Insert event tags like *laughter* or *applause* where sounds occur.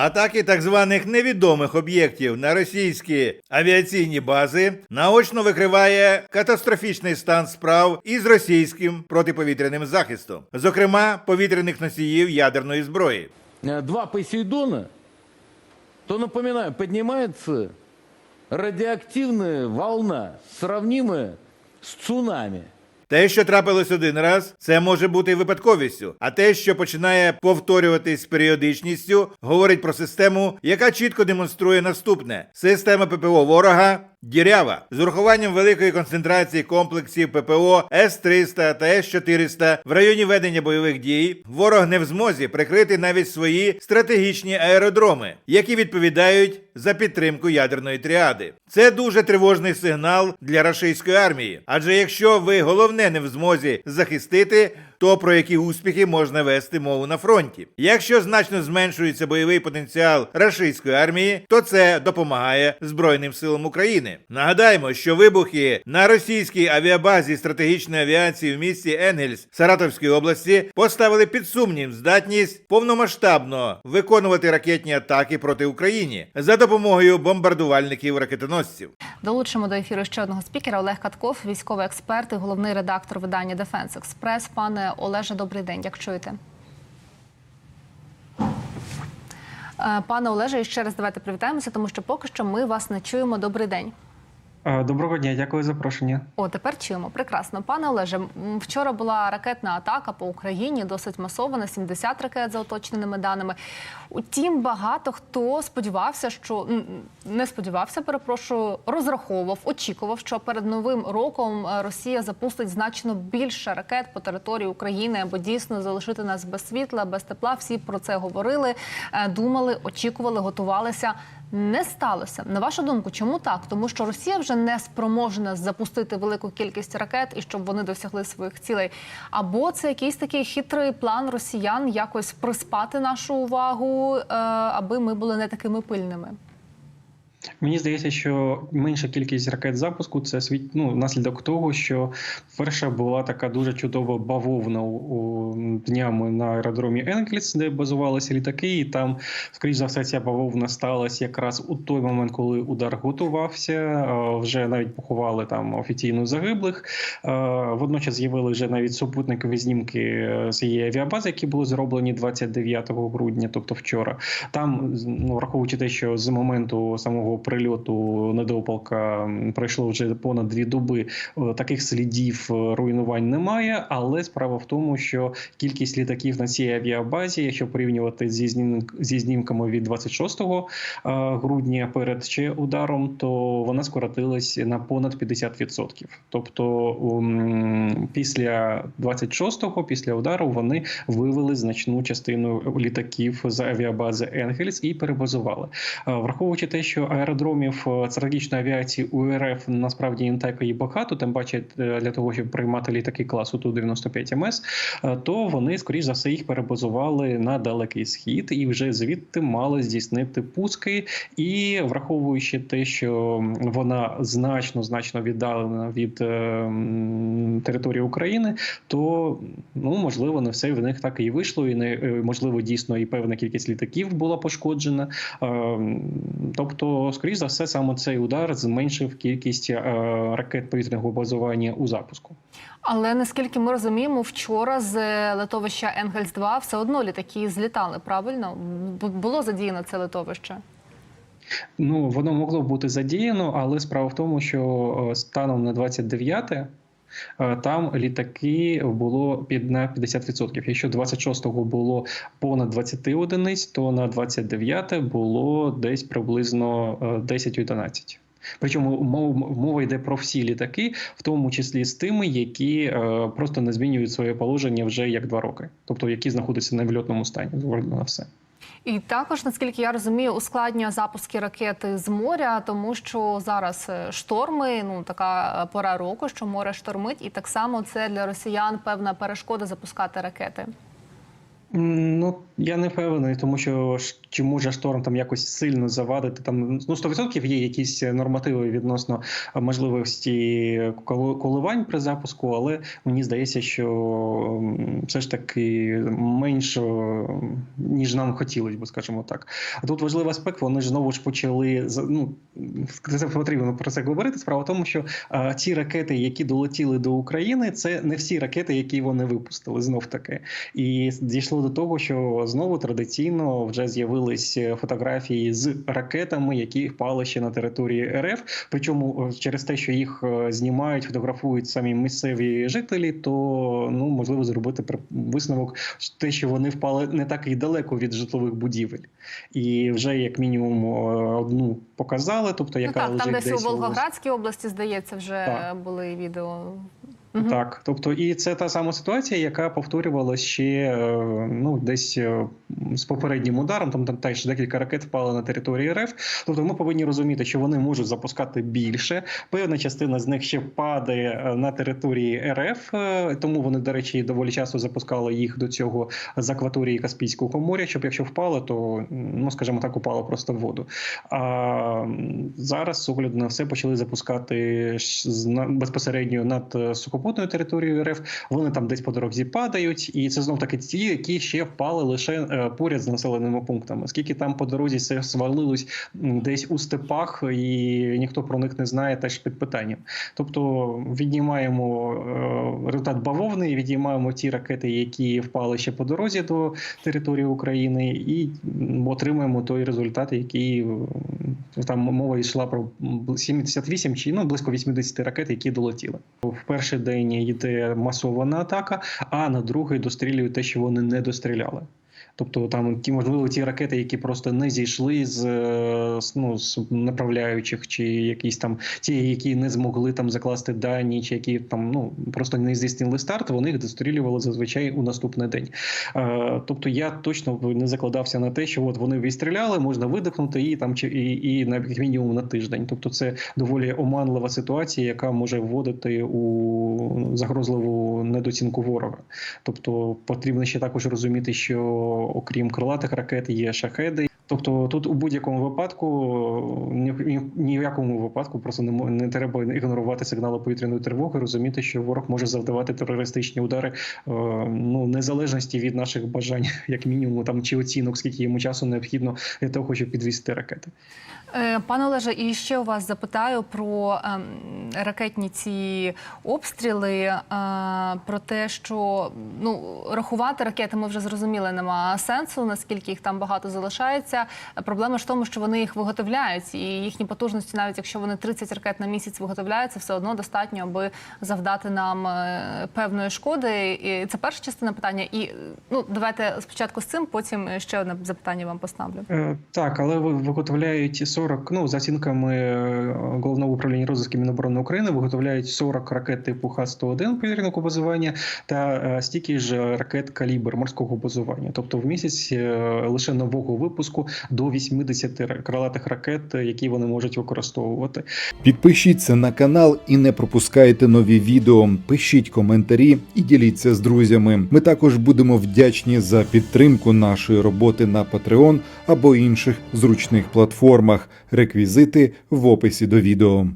Атаки так званих невідомих об'єктів на російські авіаційні бази наочно викриває катастрофічний стан справ із російським протиповітряним захистом, зокрема повітряних носіїв ядерної зброї. э, два Посейдона, то, напоминаю, поднимается радиоактивная волна, сравнимая с цунами. Те, що трапилось один раз, це може бути випадковістю. А те, що починає повторюватись періодичністю, говорить про систему, яка чітко демонструє наступне: система ППО ворога дірява з урахуванням великої концентрації комплексів ППО С-300 та С-400 в районі ведення бойових дій. Ворог не в змозі прикрити навіть свої стратегічні аеродроми, які відповідають за підтримку ядерної тріади. Це дуже тривожний сигнал для рашистської армії. Адже якщо ви головне не в змозі захистити, то про які успіхи можна вести мову на фронті. Якщо значно зменшується бойовий потенціал рашистської армії, то це допомагає Збройним силам України. Нагадаємо, що вибухи на російській авіабазі стратегічної авіації в місті Енгельс Саратовської області поставили під сумнів здатність повномасштабно виконувати ракетні атаки проти України за допомогою бомбардувальників ракетоносців. Долучимо до ефіру ще одного спікера Олег Катков, військовий експерт і головний редактор видання Дефенс Експрес. Пане Олеже, добрий день. Як чуєте? Е, Пане Олеже, ще раз давайте привітаємося, тому що поки що ми вас не чуємо. Добрий день. А, Доброго дня, дякую за запрошення. О, тепер чуємо. Прекрасно. Пане Олеже, вчора була ракетна атака по Україні, досить масована, 70 ракет за уточненими даними. Утім, багато хто сподівався, що не сподівався, перепрошую, розраховував, очікував, що перед новим роком е, Росія запустить значно більше ракет по території України, аби дійсно залишити нас без світла, без тепла. Всі про це говорили, е, думали, очікували, готувалися. Не сталося. На вашу думку, чому так? Тому що Росія вже не спроможна запустити велику кількість ракет і щоб вони досягли своїх цілей. Або це якийсь такий хитрий план росіян якось приспати нашу увагу, е, аби ми були не такими пильними. Мені здається, що менша кількість ракет запуску це світ, ну, наслідок того, що перша була така дуже чудова бавовна у, днями на аеродромі Енкліс, де базувалися літаки, і там, скоріш за все, ця бавовна сталася якраз у той момент, коли удар готувався. Е, Вже навіть поховали там офіційно загиблих. Е, Водночас з'явили вже навіть супутникові знімки е, цієї авіабази, які були зроблені 29 грудня, тобто вчора. Там, ну, враховуючи те, що з моменту самого прильоту недопалка пройшло вже понад дві доби, е, таких слідів е, руйнувань немає. Але справа в тому, що кількість літаків на цій авіабазі, якщо порівнювати зі зі знімками від 26 е, грудня перед ще ударом, то вона скоротилась на понад 50%. Тобто після 26-го, після удару, вони вивели значну частину літаків з авіабази Енгельс і перебазували. Враховуючи те, що аеродромів е, стратегічної авіації у РФ насправді не так і багато, тим паче е, для того, щоб приймати літаки класу Ту-95 МС, е, то вони, скоріш за все, їх перебазували на далекий схід і вже звідти мали здійснити пуски. І враховуючи те, що вона значно значно віддалена від е, території України, то ну можливо не все в них так і вийшло, і не можливо дійсно і певна кількість літаків була пошкоджена. Е, Тобто, скоріш за все, саме цей удар зменшив кількість е, ракет повітряного базування у запуску. Але наскільки ми розуміємо, вчора з литовища Енгельс 2 все одно літаки злітали. Правильно було задіяно це литовище. Ну воно могло бути задіяно, але справа в тому, що е, станом на 29 е, там літаки було під на 50%. Якщо 26-го було понад 20 одиниць, то на 29 було десь приблизно е, 10-11. Причому мов- мова йде про всі літаки, в тому числі з тими, які е, просто не змінюють своє положення вже як два роки, тобто які знаходяться на вильотному стані. На все. І також, наскільки я розумію, ускладнює запуски ракети з моря, тому що зараз е, шторми, ну така е, пора року, що море штормить, і так само це для росіян певна перешкода запускати ракети. Ну, я не впевнений, тому що чи може шторм там якось сильно завадити. Там ну 100% є якісь нормативи відносно можливості коливань при запуску, але мені здається, що все ж таки менше, ніж нам хотілося б, скажімо так. А тут важливий аспект, вони ж знову ж почали ну, це потрібно про це говорити. Справа в тому, що а, ті ракети, які долетіли до України, це не всі ракети, які вони випустили, знов таки. І дійшло до того, що знову традиційно вже з'явились е, фотографії з ракетами, які впали ще на території РФ. Причому е, через те, що їх е, знімають, фотографують самі місцеві жителі, то ну можливо зробити висновок, те, що вони впали не так і далеко від житлових будівель, і вже як мінімум одну показали, тобто Ну так, лежить там десь у Волгоградській області, здається, вже Так. були відео. Мгм. Так, тобто, і це та сама ситуація, яка повторювалася ще е, ну десь е, з попереднім ударом. Там там теж декілька ракет впали на території РФ. Тобто, ми повинні розуміти, що вони можуть запускати більше. Певна частина з них ще падає е, на території РФ, тому вони, до речі, доволі часто запускали їх до цього з акваторії Каспійського моря. Щоб якщо впало, то ну скажімо так, упало просто в воду. А зараз з огляду на все почали запускати безпосередньо над е, сухопутною територією РФ. Вони там десь по дорозі падають, і це знов таки ті, які ще впали лише е, поряд з населеними пунктами. Скільки там по дорозі все свалилось десь у степах, і ніхто про них не знає, теж під питанням. Тобто віднімаємо е, результат бавовни, віднімаємо ті ракети, які впали ще по дорозі до території України, і м, отримаємо той результат, який е, там мова йшла про м, 78 чи ну близько 80 ракет, які долетіли. В перший йде масована атака, а на другий дострілюють те, що вони не достріляли. Тобто там ті можливо ті ракети, які просто не зійшли з, е, ну, з направляючих, чи якісь там ті, які не змогли там закласти дані, чи які там ну просто не здійснили старт, вони їх дострілювали зазвичай у наступний день. Е, тобто я точно не закладався на те, що от вони відстріляли, можна видихнути і там чи і, і на мінімум на тиждень. Тобто це доволі оманлива ситуація, яка може вводити у загрозливу недоцінку ворога. Тобто потрібно ще також розуміти, що окрім крилатих ракет є шахеди. Тобто тут у будь-якому випадку ні, в якому випадку просто не, не треба ігнорувати сигнали повітряної тривоги, розуміти, що ворог може завдавати терористичні удари е, ну незалежності від наших бажань, *laughs* як мінімум, там чи оцінок, скільки йому часу необхідно для того, щоб підвісти ракети. Е, Пане Олеже, і ще у вас запитаю про ем, ракетні ці обстріли, е, про те, що ну рахувати ракети ми вже зрозуміли, нема сенсу, наскільки їх там багато залишається. Проблема ж в тому, що вони їх виготовляють, і їхні потужності, навіть якщо вони 30 ракет на місяць виготовляються, все одно достатньо, аби завдати нам е, певної шкоди. І це перша частина питання. І ну давайте спочатку з цим, потім ще одне запитання вам поставлю. Е, Так, але ви- виготовляють 40, ну, за оцінками е, Головного управління розвитку Міноборони України, виготовляють 40 ракет типу Х-101 повітряного базування та стільки ж ракет калібр морського базування. Тобто в місяць лише нового випуску до 80 ра- крилатих ракет, які вони можуть використовувати. Підпишіться на канал і не пропускайте нові відео. Пишіть коментарі і діліться з друзями. Ми також будемо вдячні за підтримку нашої роботи на Patreon або інших зручних платформах. Реквізити в описі до відео.